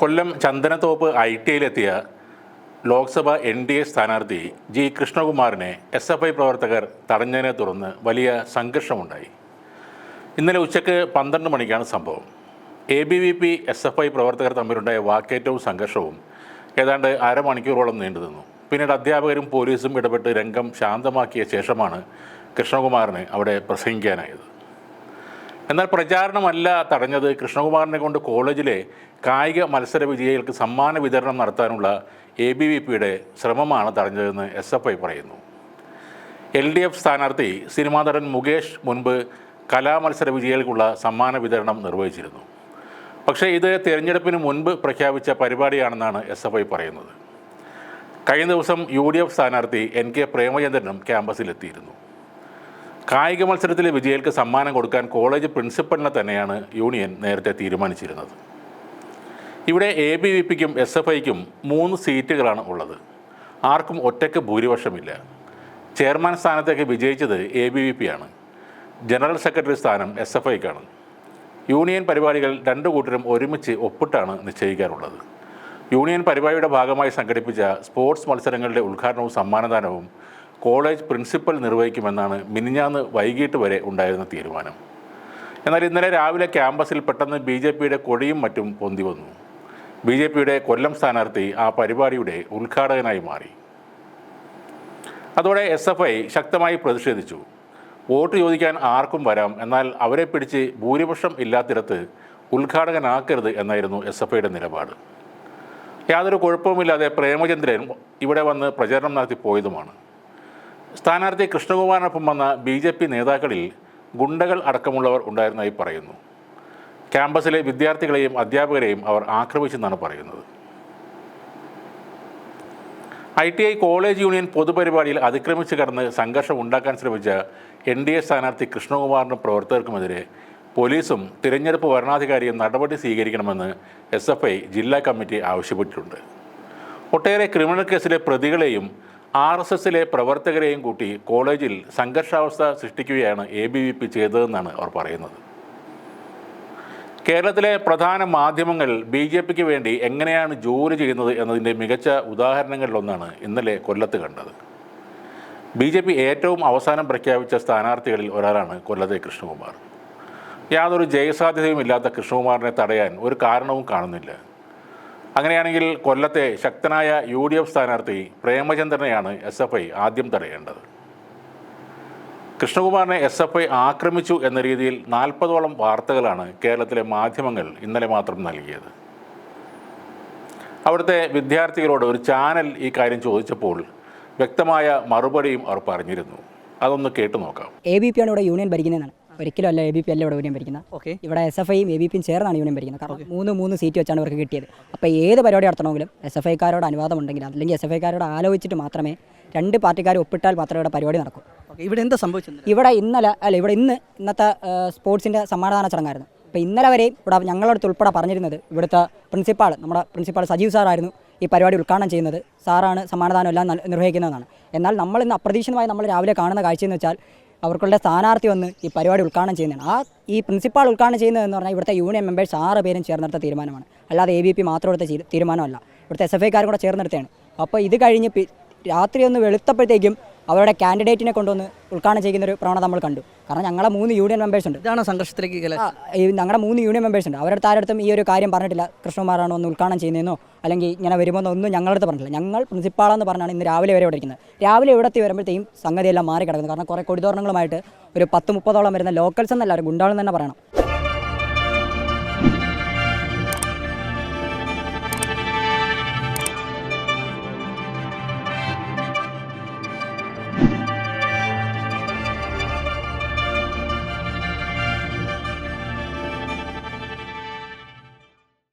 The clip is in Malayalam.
കൊല്ലം ചന്ദനത്തോപ്പ് ഐ ടി ഐയിലെത്തിയ ലോക്സഭ എൻ ഡി എ സ്ഥാനാർത്ഥി ജി കൃഷ്ണകുമാറിനെ എസ് എഫ് ഐ പ്രവർത്തകർ തടഞ്ഞതിനെ തുടർന്ന് വലിയ സംഘർഷമുണ്ടായി. ഇന്നലെ ഉച്ചയ്ക്ക് പന്ത്രണ്ട് മണിക്കാണ് സംഭവം. A B V P S F I പ്രവർത്തകർ തമ്മിലുണ്ടായ വാക്കേറ്റവും സംഘർഷവും ഏതാണ്ട് അരമണിക്കൂറോളം നീണ്ടു നിന്നു. പിന്നീട് അധ്യാപകരും പോലീസും ഇടപെട്ട് രംഗം ശാന്തമാക്കിയ ശേഷമാണ് കൃഷ്ണകുമാറിന് അവിടെ പ്രസംഗിക്കാനായത്. എന്നാൽ പ്രചാരണമല്ല തടഞ്ഞത്. കൃഷ്ണകുമാറിനെ കൊണ്ട് കോളേജിലെ കായിക മത്സര വിജയികൾക്ക് സമ്മാന വിതരണം നടത്താനുള്ള എ ബി വി പിയുടെ ശ്രമമാണ് തടഞ്ഞതെന്ന് എസ് എഫ് ഐ പറയുന്നു. എൽ ഡി എഫ് സ്ഥാനാർത്ഥി സിനിമാ നടൻ മുകേഷ് മുൻപ് കലാമത്സര വിജയികൾക്കുള്ള സമ്മാന വിതരണം നിർവഹിച്ചിരുന്നു. പക്ഷേ ഇത് തിരഞ്ഞെടുപ്പിന് മുൻപ് പ്രഖ്യാപിച്ച പരിപാടിയാണെന്നാണ് എസ് എഫ് ഐ പറയുന്നത്. കഴിഞ്ഞ ദിവസം യു ഡി എഫ് സ്ഥാനാർത്ഥി എൻ കെ പ്രേമചന്ദ്രനും ക്യാമ്പസിലെത്തിയിരുന്നു. കായിക മത്സരത്തിലെ വിജയികൾക്ക് സമ്മാനം കൊടുക്കാൻ കോളേജ് പ്രിൻസിപ്പലിനെ തന്നെയാണ് യൂണിയൻ നേരത്തെ തീരുമാനിച്ചിരുന്നത്. ഇവിടെ എ ബി വി പിക്കും എസ് എഫ് ഐക്കും മൂന്ന് സീറ്റുകളാണ് ഉള്ളത്. ആർക്കും ഒറ്റയ്ക്ക് ഭൂരിപക്ഷമില്ല. ചെയർമാൻ സ്ഥാനത്തേക്ക് വിജയിച്ചത് എ ബി വി പി ആണ്. ജനറൽ സെക്രട്ടറി സ്ഥാനം എസ് എഫ് ഐക്കാണ് യൂണിയൻ പരിപാടികൾ രണ്ടു കൂട്ടരും ഒരുമിച്ച് ഒപ്പിട്ടാണ് നിശ്ചയിക്കാറുള്ളത്. യൂണിയൻ പരിപാടിയുടെ ഭാഗമായി സംഘടിപ്പിച്ച സ്പോർട്സ് മത്സരങ്ങളുടെ ഉദ്ഘാടനവും സമ്മാനദാനവും കോളേജ് പ്രിൻസിപ്പൽ നിർവഹിക്കുമെന്നാണ് മിനിഞ്ഞാന്ന് വൈകിട്ട് വരെ ഉണ്ടായിരുന്ന തീരുമാനം. എന്നാൽ ഇന്നലെ രാവിലെ ക്യാമ്പസിൽ പെട്ടെന്ന് ബി ജെ പിയുടെ കൊടിയും മറ്റും പൊന്തി വന്നു. ബി ജെ പിയുടെ കൊല്ലം സ്ഥാനാർത്ഥി ആ പരിപാടിയുടെ ഉദ്ഘാടകനായി മാറി. അതോടെ എസ് എഫ് ഐ ശക്തമായി പ്രതിഷേധിച്ചു. വോട്ട് ചോദിക്കാൻ ആർക്കും വരാം എന്നാൽ അവരെ പിടിച്ച് ഭൂരിപക്ഷം ഇല്ലാത്തിടത്ത് ഉദ്ഘാടകനാക്കരുത് എന്നായിരുന്നു എസ് എഫ് ഐയുടെ നിലപാട്. യാതൊരു കുഴപ്പവുമില്ലാതെ പ്രേമചന്ദ്രൻ ഇവിടെ വന്ന് പ്രചരണം നടത്തി പോയതുമാണ് സ്ഥാനാർത്ഥി കൃഷ്ണകുമാറിനൊപ്പം വന്ന ബി ജെ പി നേതാക്കളിൽ ഗുണ്ടകൾ അടക്കമുള്ളവർ ഉണ്ടായിരുന്നതായി പറയുന്നു. ക്യാമ്പസിലെ വിദ്യാർത്ഥികളെയും അധ്യാപകരെയും അവർ ആക്രമിച്ചെന്നാണ് പറയുന്നത്. I T I college union പൊതുപരിപാടിയിൽ അതിക്രമിച്ച് കടന്ന് സംഘർഷം ഉണ്ടാക്കാൻ ശ്രമിച്ച എൻ ഡി എ സ്ഥാനാർത്ഥി കൃഷ്ണകുമാറിനും പ്രവർത്തകർക്കുമെതിരെ പോലീസും തിരഞ്ഞെടുപ്പ് വരണാധികാരിയും നടപടി സ്വീകരിക്കണമെന്ന് എസ് എഫ് ഐ ജില്ലാ കമ്മിറ്റി ആവശ്യപ്പെട്ടിട്ടുണ്ട്. ഒട്ടേറെ ക്രിമിനൽ കേസിലെ പ്രതികളെയും ആർ എസ് എസിലെ പ്രവർത്തകരെയും കൂട്ടി കോളേജിൽ സംഘർഷാവസ്ഥ സൃഷ്ടിക്കുകയാണ് എ ബി വി പി ചെയ്തതെന്നാണ് അവർ പറയുന്നത്. കേരളത്തിലെ പ്രധാന മാധ്യമങ്ങൾ ബി ജെ പിക്ക് വേണ്ടി എങ്ങനെയാണ് ജോലി ചെയ്യുന്നത് എന്നതിന്റെ മികച്ച ഉദാഹരണങ്ങളിലൊന്നാണ് ഇന്നലെ കൊല്ലത്ത് കണ്ടത്. ബി ജെ പി ഏറ്റവും അവസാനം പ്രഖ്യാപിച്ച സ്ഥാനാർത്ഥികളിൽ ഒരാളാണ് കൊല്ലത്തെ കൃഷ്ണകുമാർ. യാതൊരു ജയസാധ്യതയും ഇല്ലാത്ത കൃഷ്ണകുമാറിനെ തടയാൻ ഒരു കാരണവും കാണുന്നില്ല. അങ്ങനെയാണെങ്കിൽ കൊല്ലത്തെ ശക്തനായ യു ഡി എഫ് സ്ഥാനാർത്ഥി പ്രേമചന്ദ്രനെയാണ് എസ് എഫ് ഐ ആദ്യം തടയേണ്ടത്. കൃഷ്ണകുമാറിനെ എസ് എഫ് ഐ ആക്രമിച്ചു എന്ന രീതിയിൽ നാൽപ്പതോളം വാർത്തകളാണ് കേരളത്തിലെ മാധ്യമങ്ങൾ ഇന്നലെ മാത്രം നൽകിയത്. അവിടുത്തെ വിദ്യാർത്ഥികളോട് ഒരു ചാനൽ ഈ കാര്യം ചോദിച്ചപ്പോൾ വ്യക്തമായ മറുപടിയും അവർ പറഞ്ഞിരുന്നു. അതൊന്ന് കേട്ടു നോക്കാം. എ ബി പി ആണ് ഇവിടെ യൂണിയൻ ഭരിക്കുന്നതാണ് ഒരിക്കലും അല്ല എ ബി പി അല്ല ഇവിടെ യൂണിയൻ ഭരിക്കുന്നത്. ഓക്കെ ഇവിടെ എസ് എഫ് ഐയും എ ബി പിയും ചേർന്നാണ് യൂണിയൻ ഭരിക്കുന്നത്. കാരണം മൂന്ന് മൂന്ന് സീറ്റ് വെച്ചാണ് ഇവർക്ക് കിട്ടിയത്. അപ്പോൾ ഏത് പരിപാടി നടത്തണമെങ്കിലും എസ് എഫ് ഐക്കാരോട് അനുവാദം ഉണ്ടെങ്കിൽ അല്ലെങ്കിൽ എസ് എഫ് ഐക്കാരോട് ആലോചിച്ചിട്ട് മാത്രമേ രണ്ട് പാർട്ടിക്കാർ ഒപ്പിട്ടാൽ മാത്രമേ ഇവിടെ പരിപാടി നടക്കൂ. ഇവിടെ എന്താ സംഭവിച്ചത്? ഇവിടെ ഇന്നലെ അല്ല ഇവിടെ ഇന്ന് ഇന്നത്തെ സ്പോർട്സിന്റെ സമ്മാനദാന ചടങ്ങായിരുന്നു. അപ്പോൾ ഇന്നലെ വരെയും ഇവിടെ ഞങ്ങളടുത്ത് ഉൾപ്പെടെ പറഞ്ഞിരുന്നത് ഇവിടുത്തെ പ്രിൻസിപ്പാൾ നമ്മുടെ പ്രിൻസിപ്പാൾ സജീവ് സാറായിരുന്നു ഈ പരിപാടി ഉദ്ഘാടനം ചെയ്യുന്നത്. സാറാണ് സമ്മാനദാനം എല്ലാം നിർവഹിക്കുന്നതെന്നാണ്. എന്നാൽ നമ്മൾ ഇന്ന് അപ്രതീക്ഷിതമായി നമ്മൾ രാവിലെ കാണുന്ന കാഴ്ചയെന്ന് വെച്ചാൽ അവർക്കുള്ള സ്ഥാനാർത്ഥി വന്ന് ഈ പരിപാടി ഉദ്ഘാടനം ചെയ്യുന്നതാണ്. ആ ഈ പ്രിൻസിപ്പാൾ ഉദ്ഘാടനം ചെയ്യുന്നതെന്ന് പറഞ്ഞാൽ ഇവിടുത്തെ യൂണിയൻ മെമ്പേഴ്സ് ആറ് പേരും ചേർന്നെടുത്ത തീരുമാനമാണ്. അല്ലാതെ എ ബി പി മാത്രം എടുത്ത തീരുമാനമല്ല. ഇവിടുത്തെ എസ് എഫ് ഐക്കാരും കൂടെ ചേർന്നെടുത്തതാണ്. അപ്പോൾ ഇത് കഴിഞ്ഞ് രാത്രി ഒന്ന് വെളുത്തപ്പോഴത്തേക്കും അവരുടെ കാൻഡിഡേറ്റിനെ കൊണ്ടുവന്ന് ഉദ്ഘാടനം ചെയ്യുന്ന ഒരു പ്രവണത നമ്മൾ കണ്ടു. കാരണം ഞങ്ങളെ മൂന്ന് യൂണിയൻ മെമ്പേഴ്സ് ഉണ്ട്. ഇതാണ് സംഘർഷത്തിലേക്ക് ഞങ്ങളുടെ മൂന്ന് യൂണിയൻ മെമ്പേഴ്സ് ഉണ്ട്. അവരുടെ ആരടുത്തും ഈ ഒരു കാര്യം പറഞ്ഞിട്ടില്ല. കൃഷ്ണകുമാറാണ് ഒന്ന് ഉദ്ഘാടനം ചെയ്യുന്നതെന്നോ അല്ലെങ്കിൽ ഇങ്ങനെ വരുമെന്നോ ഒന്നും ഞങ്ങളടുത്ത് പറഞ്ഞില്ല ഞങ്ങൾ പ്രിൻസിപ്പാളെന്ന് പറഞ്ഞാണ് ഇന്ന് രാവിലെ വരെ ഇവിടെ ഇരിക്കുന്നത്. രാവിലെ ഇവിടെത്തി വരുമ്പോഴത്തേക്കും സംഗതിയെല്ലാം മാറി കിടക്കുന്നു കാരണം കുറേ കൊടിതോരണങ്ങളുമായിട്ട് ഒരു പത്ത് മുപ്പതോളം വരുന്ന ലോക്കൽസ് എന്നല്ല ഒരു ഗുണ്ടാളെന്ന് തന്നെ പറയണം.